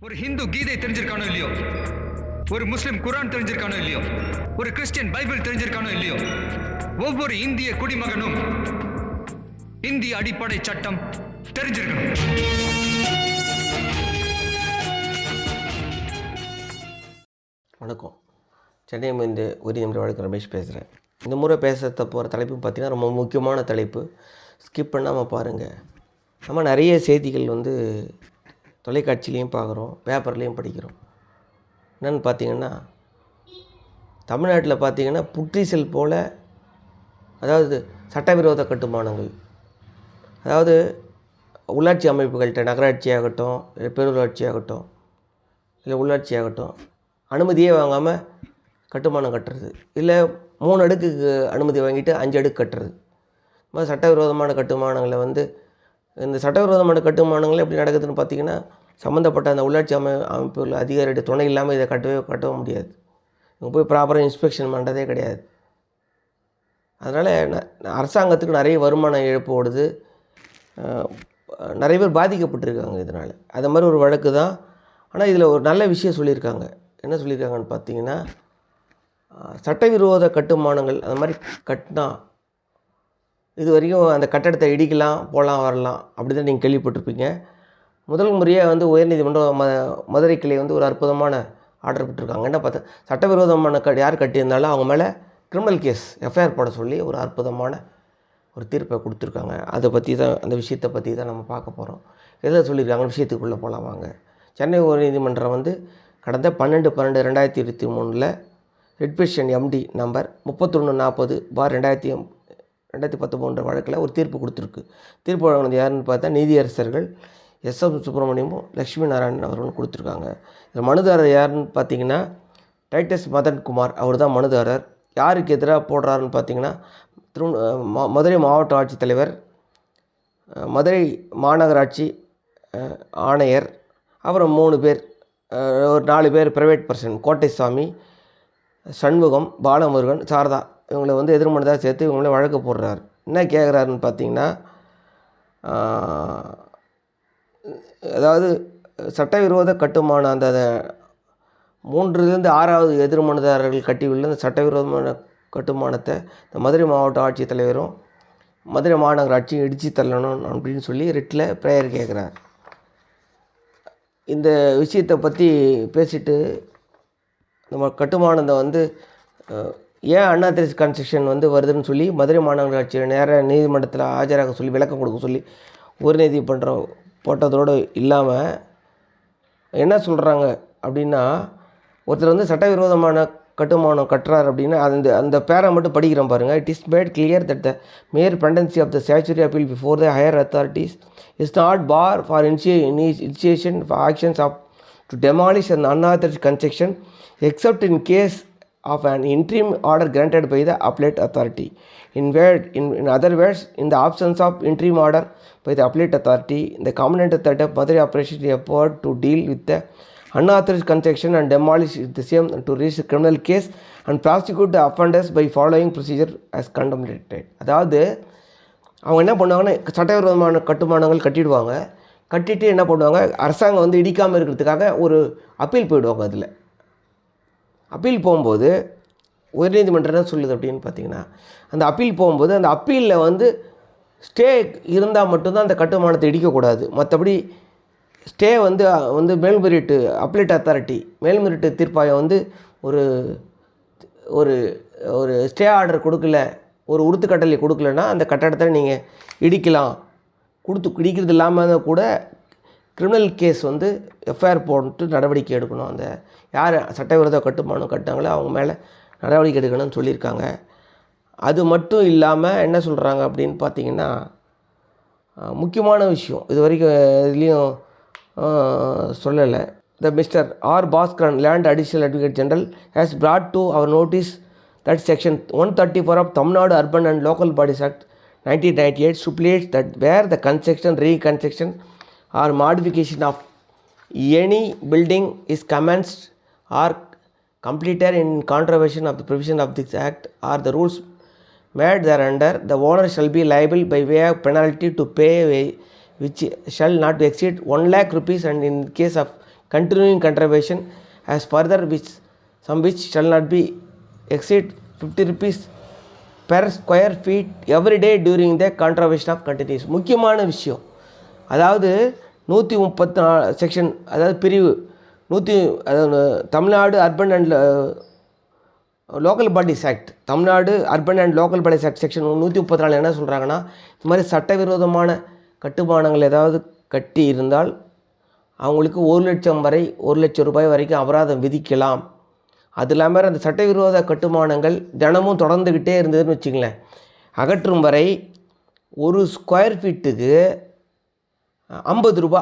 ஒரு ஹிந்து கீதை தெரிஞ்சிருக்கானோ இல்லையோ? ஒரு முஸ்லிம் குரான் தெரிஞ்சிருக்கானோ இல்லையோ? ஒரு கிறிஸ்டியன் பைபிள் தெரிஞ்சிருக்கானோ இல்லையோ? ஒவ்வொரு இந்திய குடிமகனும் இந்திய அடிப்படை சட்டம் தெரிஞ்சிருக்கணும். வணக்கம். சென்னை இந்த உரிய நிமிட வழக்கு ரமேஷ் பேசுகிறேன் இந்த முறை பேச போகிற தலைப்பு பார்த்திங்கன்னா ரொம்ப முக்கியமான தலைப்பு. ஸ்கிப் பண்ணாமல் பாருங்கள் நம்ம நிறைய செய்திகள் வந்து தொலைக்காட்சிலையும் பார்க்குறோம் பேப்பர்லேயும் படிக்கிறோம். என்னென்னு பார்த்தீங்கன்னா தமிழ்நாட்டில் பார்த்தீங்கன்னா புற்றீசல் போல் அதாவது சட்டவிரோத கட்டுமானங்கள். அதாவது உள்ளாட்சி அமைப்புகள்கிட்ட நகராட்சி ஆகட்டும் இல்லை பேரூராட்சி ஆகட்டும் இல்லை உள்ளாட்சி ஆகட்டும் அனுமதியே வாங்காமல் கட்டுமானம் கட்டுறது. இல்லை மூணு அடுக்குக்கு அனுமதி வாங்கிட்டு அஞ்சு அடுக்கு கட்டுறது. இந்த மாதிரி சட்டவிரோதமான கட்டுமானங்களை வந்து இந்த சட்டவிரோதமான கட்டுமானங்கள் எப்படி நடக்குதுன்னு பார்த்தீங்கன்னா சம்மந்தப்பட்ட அந்த உள்ளாட்சி அமை அமைப்புகள் அதிகாரியுடைய துணை இல்லாமல் இதை கட்டவே கட்டவும் முடியாது. இங்கே போய் ப்ராப்பராக இன்ஸ்பெக்ஷன் பண்ணுறதே கிடையாது. அதனால் அரசாங்கத்துக்கு நிறைய வருமானம் இழப்பு ஓடுது. நிறைய பேர் பாதிக்கப்பட்டிருக்காங்க இதனால். அது மாதிரி ஒரு வழக்கு தான். ஆனால் இதில் ஒரு நல்ல விஷயம் சொல்லியிருக்காங்க. என்ன சொல்லியிருக்காங்கன்னு பார்த்தீங்கன்னா சட்டவிரோத கட்டுமானங்கள் அந்த மாதிரி கட்டினா இது வரைக்கும் அந்த கட்டடத்தை இடிக்கலாம் போகலாம் வரலாம் அப்படி தான் நீங்கள் கேள்விப்பட்டிருப்பீங்க. முதல் முறையாக வந்து உயர்நீதிமன்றம் ம மதுரை கிளை வந்து ஒரு அற்புதமான ஆர்டர் போட்டிருக்காங்க. என்ன பார்த்தா சட்டவிரோதமான க யார் கட்டியிருந்தாலும் அவங்க மேலே கிரிமினல் கேஸ் எஃப்ஐஆர் போட சொல்லி ஒரு அற்புதமான ஒரு தீர்ப்பை கொடுத்துருக்காங்க. அதை பற்றி தான் அந்த விஷயத்தை பற்றி தான் நம்ம பார்க்க போகிறோம் எதில் சொல்லியிருக்காங்க? விஷயத்துக்குள்ளே போகலாம் வாங்க. சென்னை உயர்நீதிமன்றம் வந்து கடந்த பன்னெண்டு பன்னெண்டு ரெண்டாயிரத்தி இருபத்தி மூணில் ரெட்பிஷன் எம்டி நம்பர் முப்பத்தொன்று நாற்பது பார் ரெண்டாயிரத்தி ரெண்டாயிரத்தி பத்தொம்போன்ற வழக்கில் ஒரு தீர்ப்பு கொடுத்துருக்கு. தீர்ப்பு வழங்கினது யாருன்னு பார்த்தா நீதியரசர்கள் எஸ் எம் சுப்பிரமணியமும் லக்ஷ்மி நாராயணன் அவர்களும் கொடுத்துருக்காங்க. இதில் மனுதாரர் யாருன்னு பார்த்தீங்கன்னா டைட்டஸ் மதன் குமார் அவர் தான் மனுதாரர். யாருக்கு எதிராக போடுறாருன்னு பார்த்தீங்கன்னா திரு மதுரை மாவட்ட ஆட்சித்தலைவர் மதுரை மாநகராட்சி ஆணையர் அப்புறம் மூணு பேர் ஒரு நாலு பேர் ப்ரைவேட் பர்சன் கோட்டைசாமி சண்முகம் பாலமுருகன் சாரதா இவங்களை வந்து எதிர்மனதாக சேர்த்து இவங்கள வழக்கு போடுறாரு. என்ன கேட்குறாருன்னு பார்த்தீங்கன்னா அதாவது சட்டவிரோத கட்டுமானம் அந்த மூன்றுலேருந்து ஆறாவது எதிர்மனதாரர்கள் கட்டியுள்ள அந்த சட்டவிரோதமான கட்டுமானத்தை இந்த மதுரை மாவட்ட ஆட்சித்தலைவரும் மதுரை மாநகராட்சியும் இடித்து தள்ளணும் அப்படின்னு சொல்லி ரிட்டில் ப்ரேயர் கேட்குறார். இந்த விஷயத்தை பற்றி பேசிட்டு நம்ம கட்டுமானத்தை வந்து ஏன் அண்ணா திருச்சி கன்ஸ்ட்ரக்ஷன் வந்து வருதுன்னு சொல்லி மதுரை மாநகராட்சியில் நேர நீதிமன்றத்தில் ஆஜராக சொல்லி விளக்கம் கொடுக்க சொல்லி உறுதிநிதி பண்ணுற போட்டதோடு இல்லாமல் என்ன சொல்கிறாங்க அப்படின்னா ஒருத்தர் வந்து சட்டவிரோதமான கட்டுமானம் கட்டுறார் அப்படின்னா அந்த அந்த பேரை மட்டும் படிக்கிறோம் பாருங்கள் it is made clear that the mere pendency of the statutory appeal before the higher authorities is not bar for initiate initiation for actions of to demolish and unauthorized construction except in case of an interim order granted by the appellate authority. In, word, in, in other words, in the absence of interim order by the appellate authority, the competent authority of Madurai operation is empowered to deal with the unauthorized construction and demolish the same to reach the criminal case and prosecute the offenders by following procedure as contemplated. அதாவது அவங்க என்ன பண்ணுவாங்கன்னா சட்டவிரோதமான கட்டுமானங்கள் கட்டிடுவாங்க கட்டிட்டு என்ன பண்ணுவாங்க அரசாங்கம் வந்து இடிக்காமல் இருக்கிறதுக்காக ஒரு அப்பீல் போயிடுவாங்க அதில் அப்பீல் போகும்போது உயர்நீதிமன்றம் என்ன சொல்லுது அப்படின்னு பார்த்தீங்கன்னா அந்த அப்பீல் போகும்போது அந்த அப்பீலில் வந்து ஸ்டே இருந்தால் மட்டும்தான் அந்த கட்டுமானத்தை இடிக்கக்கூடாது. மற்றபடி ஸ்டே வந்து வந்து மேல்முறையீட்டு அப்ளேட் அத்தாரிட்டி மேல்முறையீட்டு தீர்ப்பாயம் வந்து ஒரு ஒரு ஒரு ஸ்டே ஆர்டர் கொடுக்கல ஒரு உறுத்து கட்டளை கொடுக்கலன்னா அந்த கட்டடத்தை நீங்கள் இடிக்கலாம். கொடுத்து இடிக்கிறது இல்லாமல் கூட கிரிமினல் கேஸ் வந்து எஃப்ஐஆர் போட்டு நடவடிக்கை எடுக்கணும். அந்த யார் சட்டவிரோத கட்டுமானம் கட்டாங்களோ அவங்க மேலே நடவடிக்கை எடுக்கணும்னு சொல்லியிருக்காங்க. அது மட்டும் இல்லாமல் என்ன சொல்கிறாங்க அப்படின்னு பார்த்தீங்கன்னா முக்கியமான விஷயம். இது வரைக்கும் இதுலேயும் சொல்லலை. The mister R Bhaskaran learned additional advocate general has brought to our notice that section one thirty four of Tamil Nadu urban and local bodies act nineteen ninety eight stipulate that where the construction reconstruction or modification of any building is commenced or completed in contravention of the provision of this act or the rules made thereunder, the owner shall be liable by way of penalty to pay wa- which shall not exceed 1 lakh rupees and in case of continuing contribution as further which some which shall not be exceed 50 rupees per square feet every day during the conservation of continuous முக்கியமான விஷயம் அதாவது நூற்றி முப்பத்தி நா section அதாவது பிரிவு. நூற்றி அதாவது Tamil Nadu urban and local bodies act Tamil Nadu urban and local bodies act section நூற்றி முப்பத்தி நாலு என்ன சொல்கிறாங்கன்னா இது மாதிரி சட்டவிரோதமான கட்டுமானங்கள் ஏதாவது கட்டி இருந்தால் அவங்களுக்கு ஒரு லட்சம் வரை ஒரு லட்சம் ரூபாய் வரைக்கும் அபராதம் விதிக்கலாம். அது இல்லாமல் அந்த சட்டவிரோத கட்டுமானங்கள் தினமும் தொடர்ந்துக்கிட்டே இருந்ததுன்னு வச்சுங்களேன் அகற்றும் வரை ஒரு ஸ்கொயர் ஃபீட்டுக்கு ஐம்பது ரூபா.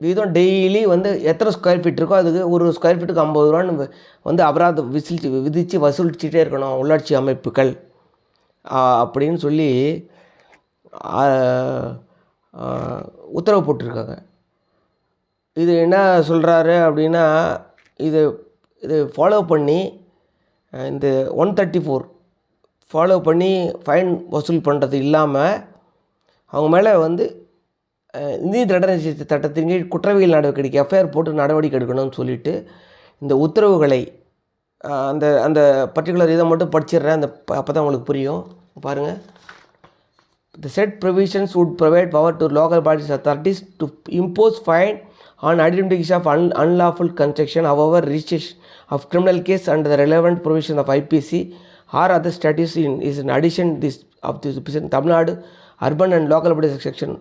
வீதம் டெய்லி வந்து எத்தனை ஸ்கொயர் ஃபீட் இருக்கோ அதுக்கு ஒரு ஸ்கொயர் ஃபீட்டுக்கு ஐம்பது ரூபான்னு வந்து அபராதம் விசில் விதித்து வசூலிச்சுட்டே இருக்கணும் உள்ளாட்சி அமைப்புகள். அப்படின்னு சொல்லி உத்தரவு போட்டிருக்காங்க. இது என்ன சொல்கிறாரு அப்படின்னா இது இது ஃபாலோ பண்ணி இந்த ஒன் தேர்ட்டி ஃபோர் ஃபாலோ பண்ணி ஃபைன் வசூல் பண்ணுறது இல்லாமல் அவங்க மேலே வந்து இந்திய தடரட்சி சட்டத்தின் கீழ் குற்றவியல் நடவடிக்கை எஃப்ஐஆர் போட்டு நடவடிக்கை எடுக்கணும்னு சொல்லிட்டு இந்த உத்தரவுகளை அந்த அந்த பர்டிகுலர் இதை மட்டும் படிச்சிடுறேன் அந்த அப்போ தான் உங்களுக்கு புரியும் பாருங்கள் the set provisions would provide power to local bodies authorities to impose fine on identification of an unlawful construction of or registration of criminal case and the relevant provision of IPC or other statutes in is in addition this of this Tamil Nadu urban and local bodies section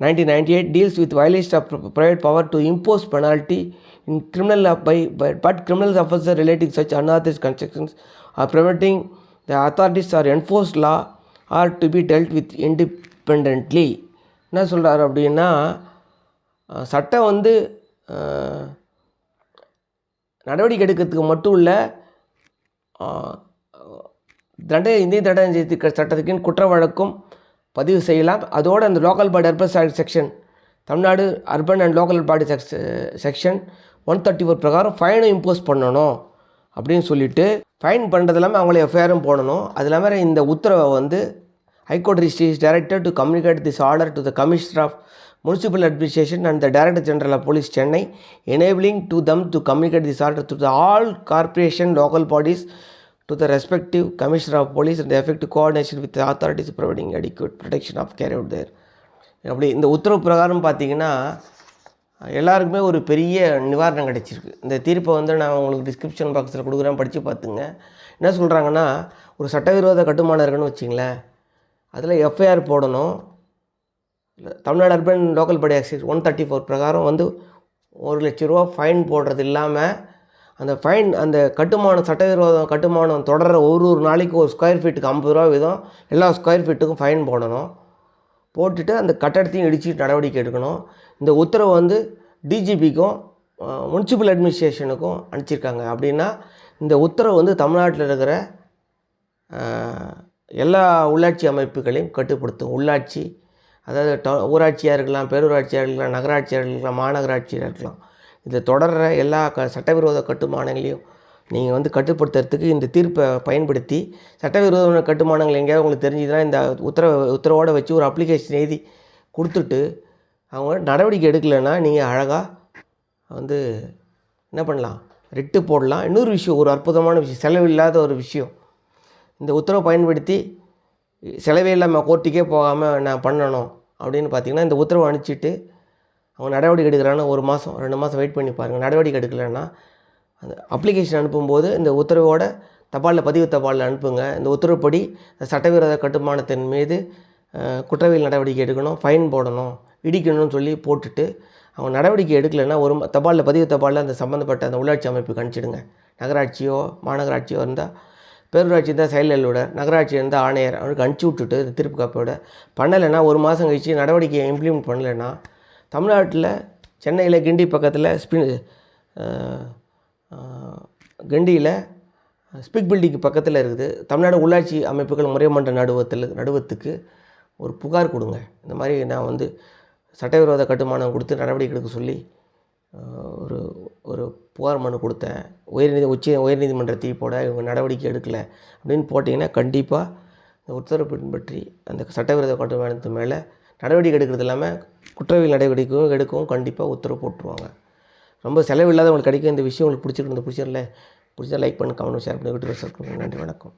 1998 deals with violation of pri- private power to impose penalty in criminal of- by, by but criminal offences relating such unauthorized constructions are preventing the authorities or enforced law are to be dealt with independently என்ன சொல்கிறாரு அப்படின்னா அஹ், சட்டம் வந்து அஹ், நடவடிக்கை எடுக்கிறதுக்கு மட்டும் இல்லை தண்டனை இந்திய தண்டனை சட்ட- சட்டத்துக்கு குற்ற வழக்கும் பதிவு செய்யலாம். அதோடு அந்த local body urban section Tamil Nadu urban and local body section one thirty four பிரகாரம் ஃபைனும் இம்போஸ் பண்ணணும் அப்படின்னு சொல்லிவிட்டு ஃபைன் பண்ணுறது இல்லாமல் அவங்கள எஃப்ஐஆரும் போடணும். அது இல்லாமல் இந்த உத்தரவை வந்து high court registry director to communicate this order to the commissioner of municipal administration and the director general of police Chennai enabling to them to communicate this order to the all corporation local bodies to the respective commissioner of police and effective coordination with authorities providing adequate protection of carry out their அப்படி இந்த உத்தரவு பிரகாரம் பார்த்தீங்கன்னா எல்லாருக்குமே ஒரு பெரிய நிவாரணம் கிடைச்சிருக்கு. இந்த தீர்ப்பை வந்து நான் உங்களுக்கு டிஸ்கிரிப்ஷன் பாக்ஸில் கொடுக்குறேன் படித்து பார்த்துங்க. என்ன சொல்கிறாங்கன்னா ஒரு சட்டவிரோத கட்டுமானம் இருக்குன்னு வச்சிங்களேன். அதில் எஃப்ஐஆர் போடணும். இல்லை Tamil Nadu urban local body acts one thirty four பிரகாரம் வந்து ஒரு லட்ச ரூபா ஃபைன் போடுறது இல்லாமல் அந்த ஃபைன் அந்த கட்டுமானம் சட்டவிரோதம் கட்டுமானம் தொடர ஒரு ஒரு நாளைக்கு ஒரு ஸ்கொயர் ஃபீட்டுக்கு ஐம்பது ரூபா வீதம் எல்லா ஸ்கொயர் ஃபீட்டுக்கும் ஃபைன் போடணும். போட்டுட்டு அந்த கட்டடத்தையும் இடிச்சு நடவடிக்கை எடுக்கணும். இந்த உத்தரவு வந்து டிஜிபிக்கும் முனிசிபல் அட்மினிஸ்ட்ரேஷனுக்கும் அனுப்பிச்சிருக்காங்க. அப்படின்னா இந்த உத்தரவு வந்து தமிழ்நாட்டில் இருக்கிற எல்லா உள்ளாட்சி அமைப்புகளையும் கட்டுப்படுத்தும். உள்ளாட்சி அதாவது ட ஊராட்சியாக இருக்கலாம் பேரூராட்சியாக இருக்கலாம் நகராட்சியாக இருக்கலாம் மாநகராட்சியாக இருக்கலாம். இது தொடர்கிற எல்லா க சட்டவிரோத கட்டுமானங்களையும் நீங்கள் வந்து கட்டுப்படுத்துறதுக்கு இந்த தீர்ப்பை பயன்படுத்தி சட்டவிரோத கட்டுமானங்கள் எங்கேயாவது உங்களுக்கு தெரிஞ்சுதுன்னா இந்த உத்தரவு உத்தரவோடு வச்சு ஒரு அப்ளிகேஷன் எழுதி கொடுத்துட்டு அவங்க நடவடிக்கை எடுக்கலைன்னா நீங்கள் அழகாக வந்து என்ன பண்ணலாம்? ரிட்டு போடலாம். இன்னொரு விஷயம் ஒரு அற்புதமான விஷயம் செலவில்லாத ஒரு விஷயம். இந்த உத்தரவை பயன்படுத்தி செலவே இல்லாமல் கோர்ட்டுக்கே போகாமல் நான் பண்ணணும் அப்படின்னு பார்த்தீங்கன்னா இந்த உத்தரவை அனுப்பிச்சிட்டு அவங்க நடவடிக்கை எடுக்கிறான்னு ஒரு மாதம் ரெண்டு மாதம் வெயிட் பண்ணி பாருங்கள் நடவடிக்கை எடுக்கலைன்னா அந்த அப்ளிகேஷன் அனுப்பும்போது இந்த உத்தரவோட தபாலில் பதிவு தபாலில் அனுப்புங்க. இந்த உத்தரவுப்படி சட்டவிரோத கட்டுமானத்தின் மீது குற்றவியல் நடவடிக்கை எடுக்கணும் ஃபைன் போடணும் இடிக்கணும்னு சொல்லி போட்டுட்டு அவங்க நடவடிக்கை எடுக்கலைன்னா ஒரு தபாலில் பதிவு தபாலில் அந்த சம்மந்தப்பட்ட அந்த உள்ளாட்சி அமைப்புக்கு அனுப்பிச்சிடுங்க. நகராட்சியோ மாநகராட்சியோ இருந்தால் பேரூராட்சி இருந்தால் செயல் அலுவலர் நகராட்சி இருந்தால் ஆணையர் அவனுக்கு அனுப்பிச்சி விட்டுட்டு இந்த திருப்பு காப்போட பண்ணலைன்னா ஒரு மாதம் கழித்து நடவடிக்கையை இம்ப்ளிமெண்ட் பண்ணலைன்னா தமிழ்நாட்டில் சென்னையில் கிண்டி பக்கத்தில் ஸ்பின் கிண்டியில் ஸ்பிக் பில்டிங்க்கு பக்கத்தில் இருக்குது. தமிழ்நாடு உள்ளாட்சி அமைப்புகள் முறைமன்ற நடுவத்தில் நடுவத்துக்கு ஒரு புகார் கொடுங்க. இந்த மாதிரி நான் வந்து சட்டவிரோத கட்டுமானம் கொடுத்து நடவடிக்கை எடுக்க சொல்லி ஒரு ஒரு புகார் மனு கொடுத்தேன். உயர்நீதி உச்ச உயர்நீதிமன்ற தீர்ப்போட இவங்க நடவடிக்கை எடுக்கலை அப்படின்னு போட்டிங்கன்னா கண்டிப்பாக இந்த உத்தரவு பின்பற்றி அந்த சட்டவிரோத கட்டுமானத்து மேலே நடவடிக்கை எடுக்கிறது இல்லாமல் குற்றவியல் நடவடிக்கையும் எடுக்கவும் கண்டிப்பாக உத்தரவு போட்டுருவாங்க. ரொம்ப செலவில்லாத உங்களுக்கு கிடைக்கும் இந்த விஷயம் உங்களுக்கு பிடிச்சிருக்கு பிடிச்சிடல பிடிச்சா லைக் பண்ணு கமெண்ட் ஷேர் பண்ணி விட்டு நன்றி வணக்கம்.